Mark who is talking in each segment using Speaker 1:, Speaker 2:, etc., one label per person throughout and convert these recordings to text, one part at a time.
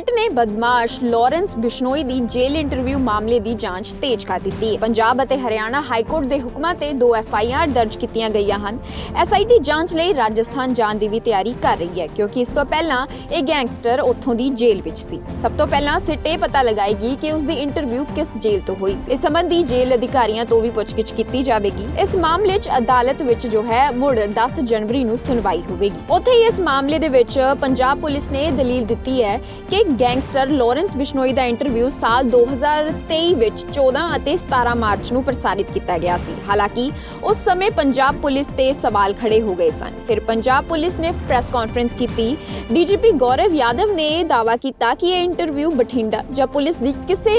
Speaker 1: ਸਿੱਟ ਨੇ ਬਦਮਾਸ਼ ਲਾਰੈਂਸ ਬਿਸ਼ਨੋਈ ਦੀ ਜੇਲ੍ਹ ਇੰਟਰਵਿਊ ਮਾਮਲੇ ਦੀ ਜਾਂਚ ਤੇਜ਼ ਕਰ ਦਿੱਤੀ ਹੈ। ਪੰਜਾਬ ਅਤੇ ਹਰਿਆਣਾ ਹਾਈ ਕੋਰਟ ਦੇ ਹੁਕਮਾਂ ਤੇ ਦੋ ਐਫ ਆਈ ਆਰ ਦਰਜ ਕੀਤੀਆਂ ਗਈਆਂ ਹਨ। ਐਸ ਆਈ ਟੀ ਜਾਂਚ ਲਈ ਰਾਜਸਥਾਨ ਜਾਣ ਦੀ ਵੀ ਤਿਆਰੀ ਕਰ ਰਹੀ ਹੈ, ਕਿਉਂਕਿ ਇਸ ਤੋਂ ਪਹਿਲਾਂ ਇਹ ਗੈਂਗਸਟਰ ਉੱਥੋਂ ਦੀ ਜੇਲ੍ਹ ਵਿੱਚ ਸੀ। ਸਭ ਤੋਂ ਪਹਿਲਾਂ ਸਿੱਟ ਇਹ ਪਤਾ ਲਗਾਏਗੀ ਕਿ ਉਸ ਦੀ ਇੰਟਰਵਿਊ ਕਿਸ ਜੇਲ੍ਹ ਤੋਂ ਹੋਈ ਸੀ। ਇਸ ਸੰਬੰਧੀ ਜੇਲ੍ਹ ਅਧਿਕਾਰੀਆਂ ਤੋਂ ਵੀ ਪੁੱਛਗਿੱਛ ਕੀਤੀ ਜਾਵੇਗੀ। ਇਸ ਮਾਮਲੇ 'ਚ ਅਦਾਲਤ ਵਿੱਚ ਜੋ ਹੈ, ਮੁੜ 10 ਜਨਵਰੀ ਨੂੰ ਸੁਣਵਾਈ ਹੋਵੇਗੀ। ਉੱਥੇ ਇਸ ਮਾਮਲੇ ਦੇ ਵਿੱਚ ਪੰਜਾਬ ਪੁਲਿਸ ਨੇ ਦਲੀਲ ਦਿੱਤੀ ਹੈ ਕਿ ਗੈਂਗਸਟਰ ਲਾਰੈਂਸ ਬਿਸ਼ਨੋਈ ਦਾ ਇੰਟਰਵਿਊ ਸਾਲ 2023 ਵਿੱਚ 14 ਅਤੇ 17 ਮਾਰਚ ਨੂੰ ਪ੍ਰਸਾਰਿਤ ਕੀਤਾ ਗਿਆ ਸੀ। ਹਾਲਾਂਕਿ, ਉਸ ਸਮੇਂ ਪੰਜਾਬ ਪੁਲਿਸ ਤੇ ਸਵਾਲ ਖੜੇ ਹੋ ਗਏ ਸਨ। ਫਿਰ ਪੰਜਾਬ ਪੁਲਿਸ ਨੇ ਪ੍ਰੈਸ ਕਾਨਫਰੰਸ ਕੀਤੀ। ਡੀਜੀਪੀ ਗੌਰਵ ਯਾਦਵ ਨੇ ਇਹ ਕੀਤਾ ਕਿ ਇਹ ਇੰਟਰਵਿਊ ਬਠਿੰਡਾ ਜਾਂ ਪੁਲਿਸ ਦੀ ਕਿਸੇ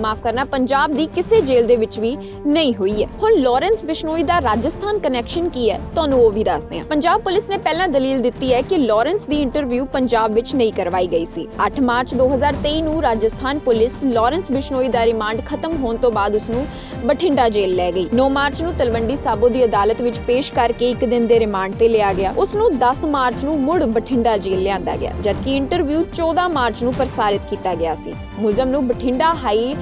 Speaker 1: ਮਾਫ ਕਰਨਾ, ਪੰਜਾਬ ਦੀ ਕਿਸੇ ਜੇਲ੍ਹ ਦੇ ਵਿੱਚ ਵੀ ਨਹੀਂ ਹੋਈ ਹੈ। ਹੁਣ ਲਾਰੈਂਸ ਬਿਸ਼ਨੋਈ ਦਾ ਰਾਜਸਥਾਨ ਕਨੈਕਸ਼ਨ ਕੀ ਹੈ? ਤੁਹਾਨੂੰ ਉਹ ਵੀ ਦੱਸਦੇ ਹਾਂ। ਪੰਜਾਬ ਪੁਲਿਸ ਨੇ ਪਹਿਲਾਂ ਦਲੀਲ ਦਿੱਤੀ ਹੈ ਕਿ ਲਾਰੈਂਸ ਦੀ ਇੰਟਰਵਿਊ ਪੰਜਾਬ ਵਿੱਚ ਨਹੀਂ ਕਰਵਾਈ ਗਈ ਸੀ। 8 ਮਾਰਚ 2023 ਨੂੰ ਰਾਜਸਥਾਨ ਪੁਲਿਸ ਲਾਰੈਂਸ ਬਿਸ਼ਨੋਈ ਦਾ ਰਿਮਾਂਡ ਖਤਮ ਹੋਣ ਤੋਂ ਬਾਅਦ ਉਸ ਨੂੰ ਬਠਿੰਡਾ ਜੇਲ੍ਹ ਲੈ ਗਈ। 9 ਮਾਰਚ ਨੂੰ ਤਲਵੰਡੀ ਸਾਬੋ ਦੀ ਅਦਾਲਤ ਵਿੱਚ ਪੇਸ਼ ਕਰਕੇ ਇੱਕ ਦਿਨ ਦੇ ਰਿਮਾਂਡ ਤੇ ਲਿਆ ਗਿਆ। ਉਸ ਨੂੰ 10 ਮਾਰਚ ਨੂੰ ਮੁੜ ਬਠਿੰਡਾ ਜੇਲ੍ਹ ਲਿਆਂਦਾ ਗਿਆ ਜਦਕਿ ਇੰਟਰਵਿਊ 14 ਮਾਰਚ ਨੂੰ ਪ੍ਰਸਾਰਿਤ ਕੀਤਾ ਗਿਆ ਸੀ। ਮੁਲਜ਼ਮ ਨੂੰ ਬਠਿੰਡਾ ਹਾਈ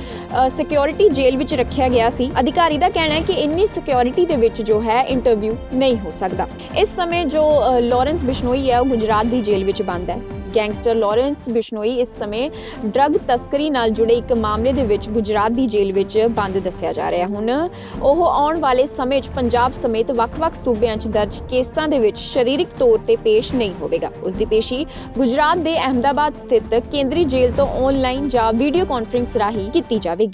Speaker 1: ਸਿਕਿਉਰਿਟੀ ਜੇਲ੍ਹ ਵਿੱਚ ਰੱਖਿਆ ਗਿਆ ਸੀ। ਅਧਿਕਾਰੀ ਦਾ ਕਹਿਣਾ ਹੈ ਕਿ ਇੰਨੀ ਸਿਕਿਉਰਿਟੀ ਦੇ ਵਿੱਚ ਜੋ ਹੈ ਇੰਟਰਵਿਊ ਨਹੀਂ ਹੋ ਸਕਦਾ। ਇਸ ਸਮੇਂ ਜੋ ਅ, ਲਾਰੈਂਸ ਬਿਸ਼ਨੋਈ ਹੈ ਉਹ ਗੁਜਰਾਤ ਦੀ ਜੇਲ੍ਹ ਵਿੱਚ ਬੰਦ ਹੈ। ਗੈਂਗਸਟਰ ਲਾਰੈਂਸ ਬਿਸ਼ਨੋਈ ਇਸ ਸਮੇਂ ਡਰੱਗ ਤਸਕਰੀ ਨਾਲ ਜੁੜੇ ਇੱਕ ਮਾਮਲੇ ਦੇ ਵਿੱਚ ਗੁਜਰਾਤ ਦੀ ਜੇਲ੍ਹ ਵਿੱਚ ਬੰਦ ਦੱਸਿਆ ਜਾ ਰਿਹਾ ਹੁਣ। ਉਹ ਆਉਣ ਵਾਲੇ ਸਮੇਂ 'ਚ ਪੰਜਾਬ ਸਮੇਤ ਵੱਖ-ਵੱਖ ਸੂਬਿਆਂ 'ਚ ਦਰਜ ਕੇਸਾਂ ਦੇ ਵਿੱਚ ਸਰੀਰਕ ਤੌਰ ਤੇ ਪੇਸ਼ ਨਹੀਂ ਹੋਵੇਗਾ। ਉਸ ਦੀ ਪੇਸ਼ੀ ਗੁਜਰਾਤ ਦੇ ਅਹਮਦਾਬਾਦ ਸਥਿਤ ਕੇਂਦਰੀ ਜੇਲ੍ਹ ਤੋਂ ਆਨਲਾਈਨ ਜਾਂ ਵੀਡੀਓ ਕਾਨਫਰੰਸ ਰਾਹੀਂ ਕੀਤੀ ਜਾਵੇਗੀ।